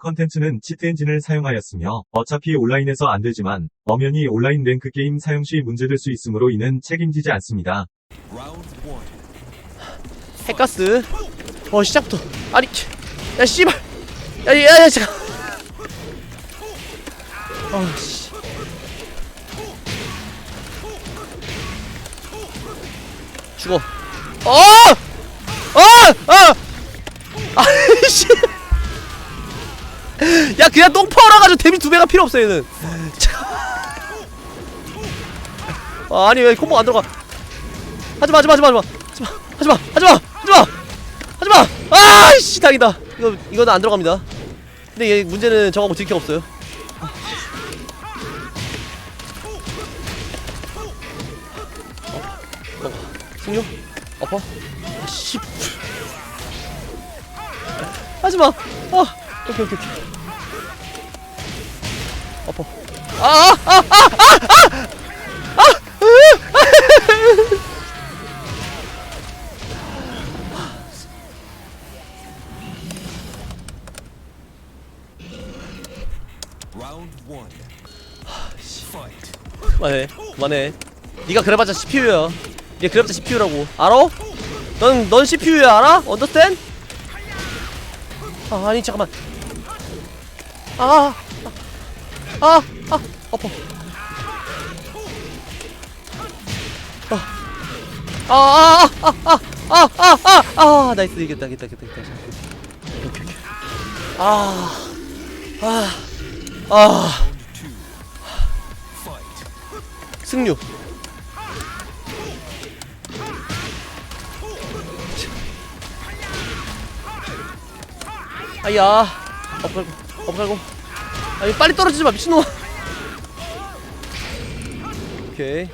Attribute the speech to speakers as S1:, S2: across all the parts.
S1: 컨텐츠는 치트 엔진을 사용하였으며 어차피 온라인에서 안 되지만 엄연히 온라인 랭크 게임 사용 시 문제될 수 있으므로 이는 책임지지 않습니다.
S2: 핵가스 어 시작부터 아니 야 씨발 야야야 잠깐 아씨 죽어 어! 어! 어! 아 야 그냥 똥 퍼올아가지고 데미 두 배가 필요 없어 얘는 참. 아, 아니 왜 콤보 안 들어가 하지마 하지마 하지마 하지마 하지마 하지마 하지마 하지마 아이씨 다행이다 이거 이거는 안 들어갑니다 근데 얘 문제는 저거하고 딜캐 없어요 어? 어? 승유? 엎어? 아씨 하지마 어 오케이 오케이 오케이 엎어 아아아아아아
S3: Round one. Fight.
S2: 그만해 그만해 네가 그래봤자 CPU야 얘 그래봤자 CPU라고 알아? 넌, 넌 CPU야 알아? 언더스탠? 아 아니 잠깐만 아 아아 아, 아, 아파 아 아 아 아 아 아 아 아 나이스. 이겼다 이겼다 이겼다 이겼다. 오케이 오케이 아 아아 아,
S3: Fight.
S2: 승류 아야. 엎갈고 엎갈고 아니 빨리 떨어지지 마 미친놈아 오케이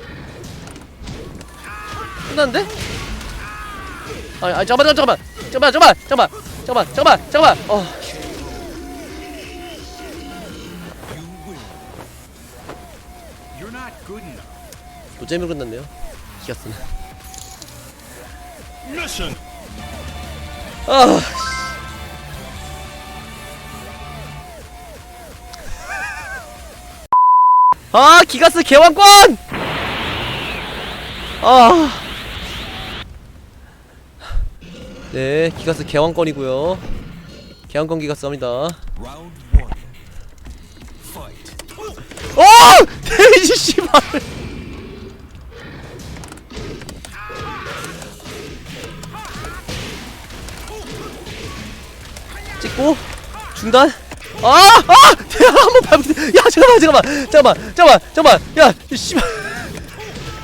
S2: 끝났는데? 아니 아니 잠깐만 잠깐만 잠깐만 잠깐만 잠깐만 잠깐만 잠깐만 잠깐만 어. 노잼으로 끝났네요 기가스는
S3: Mission.
S2: 아. 아, 기가스 개왕권! 아. 네, 기가스 개왕권이고요. 개왕권 기가스 합니다.
S3: Round one. Fight.
S2: 오! 데미지 씨발. 찍고 중단. 아! 아! 한번 밟고. 야, 잠깐만, 잠깐만. 잠깐만. 잠깐만. 잠깐만. 야, 이 씨발.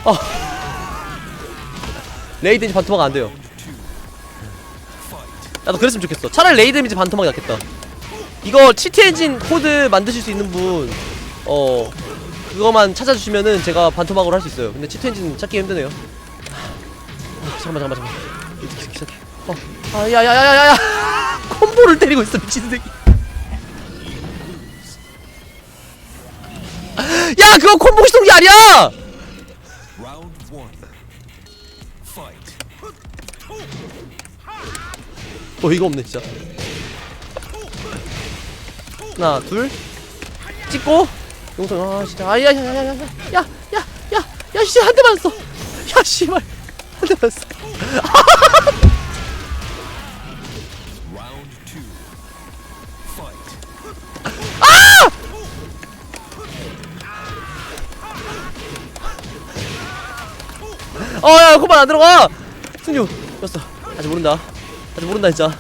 S2: 아. 레이 데미지 반토막 안 돼요. 나도 그랬으면 좋겠어. 차라리 레이 데미지 반토막이 낫겠다. 이거 치트 엔진 코드 만드실 수 있는 분, 어, 그거만 찾아주시면은 제가 반토막으로 할 수 있어요. 근데 치트 엔진 찾기 힘드네요. 아, 잠깐만, 잠깐만, 잠깐만. 이렇게 시작해. 어, 아, 야, 야, 야, 야, 야, 야. 콤보를 때리고 있어, 미친 새끼. 야, 그거 콤보 시동기 아니야!
S3: Fight.
S2: 어이가 없네, 진짜. 하나, 둘. 찍고. 용선, 아, 진짜. 아, 야, 야, 야, 야, 야, 야, 야, 야, 야, 씨, 한대 맞았어. 야, 씨발. 한 대 맞았어. 어, 야, 그만 안 들어가! 승유, 졌어. 아직 모른다. 아직 모른다, 진짜.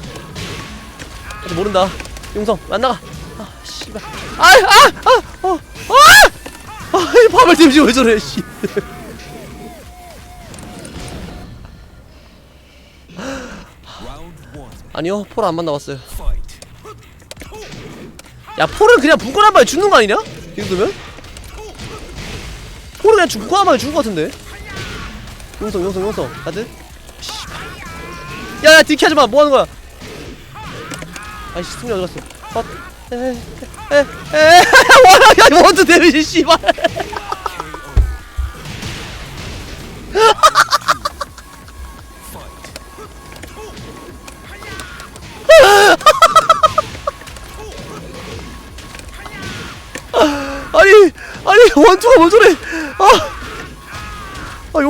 S2: 아직 모른다. 용성, 안 나가. 아, 씨발. 아, 아, 아, 어, 아! 아, 이 밥을 데미지 왜 저래, 씨. 아니요, 폴 안 만나봤어요. 야, 폴은 그냥 분권 한 방에 죽는 거 아니냐? 이 정도면? 폴은 그냥 분권 한 방에 죽은 거 같은데? 용성 용성 용성 나들 야야 디키 하지마. 뭐하는 거야? 아이씨 승리 어디갔어? 헛. 에에에 와야 원투 데미지 씨발.
S3: 아니 아니
S2: 원투가 뭔 소리.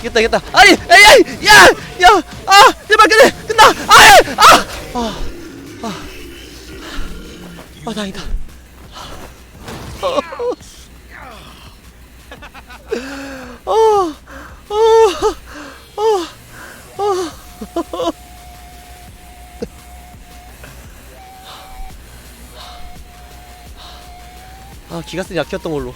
S2: 이겼다 이겼다. 아니 에이 에이 야야아 제발 끝내 끝나. 아아아아. 아, 아, 아. 다행이다. 아 기가 쓰니 약했던 걸로.